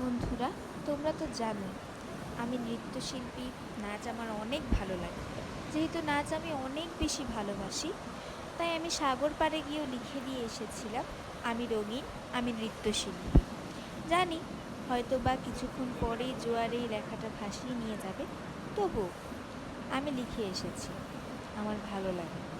বন্ধুরা, তোমরা তো জানো আমি নৃত্যশিল্পী, নাচ আমার অনেক ভালো লাগে। যেহেতু নাচ আমি অনেক বেশি ভালোবাসি, তাই আমি সাগর পাড়ে গিয়েও লিখে দিয়ে এসেছিলাম, আমি রঙিন, আমি নৃত্যশিল্পী। জানি হয়তো বা কিছুক্ষণ পরেই জোয়ারে এই লেখাটা ভাসিয়ে নিয়ে যাবে, তবুও আমি লিখে এসেছি, আমার ভালো লাগে।